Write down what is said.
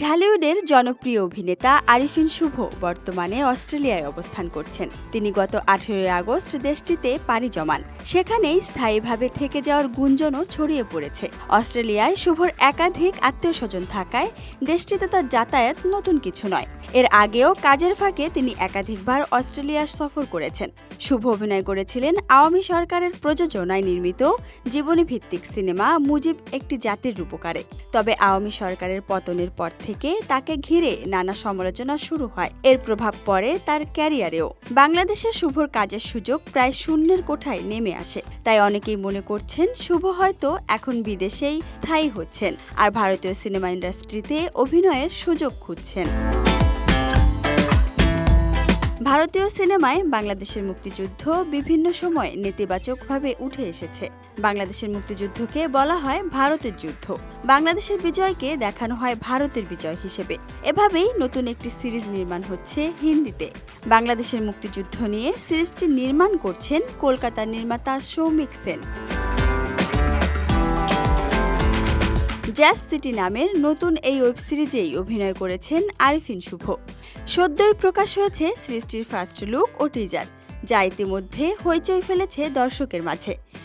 ঢালিউডের জনপ্রিয় অভিনেতা আরিফিন শুভ বর্তমানে অস্ট্রেলিয়ায় অবস্থান করছেন। তিনি গত আঠেরোই আগস্ট দেশটিতে পাড়ি জমান। সেখানেই স্থায়ীভাবে থেকে যাওয়ার গুঞ্জনও ছড়িয়ে পড়েছে। অস্ট্রেলিয়ায় শুভর একাধিক আত্মীয় স্বজন থাকায় দেশটিতে তার যাতায়াত নতুন কিছু নয়। এর আগেও কাজের ফাঁকে তিনি একাধিকবার অস্ট্রেলিয়া সফর করেছেন। শুভ অভিনয় করেছিলেন আওয়ামী সরকারের প্রযোজনায় নির্মিত জীবনী ভিত্তিক সিনেমা মুজিব একটি জাতির রূপকারে। তবে আওয়ামী সরকারের পতনের পর থেকে তাকে ঘিরে নানা সমালোচনা শুরু হয়। এর প্রভাব পড়ে তার ক্যারিয়ারেও। বাংলাদেশের শুভর কাজের সুযোগ প্রায় শূন্যের কোঠায় নেমে আসে। তাই অনেকেই মনে করছেন শুভ হয়তো এখন বিদেশেই স্থায়ী হচ্ছেন। আর ভারতীয় সিনেমা ইন্ডাস্ট্রিতে অভিনয়ের সুযোগ খুঁজছেন। ভারতীয় সিনেমায় বাংলাদেশের মুক্তিযুদ্ধ বিভিন্ন সময় নেতিবাচকভাবে উঠে এসেছে। বাংলাদেশের মুক্তিযুদ্ধকে বলা হয় ভারতের যুদ্ধ। বাংলাদেশের বিজয়কে দেখানো হয় ভারতের বিজয় হিসেবে। এভাবেই নতুন একটি সিরিজ নির্মাণ হচ্ছে হিন্দিতে। বাংলাদেশের মুক্তিযুদ্ধ নিয়ে সিরিজটি নির্মাণ করছেন কলকাতার নির্মাতা সৌমিক সেন। জ্যাজ সিটি নামের নতুন এই ওয়েব সিরিজেই অভিনয় করেছেন আরিফিন শুভ। সদ্যই প্রকাশ হয়েছে সৃষ্টির ফার্স্ট লুক ও টিজার যা ইতিমধ্যে হইচই ফেলেছে দর্শকের মাঝে।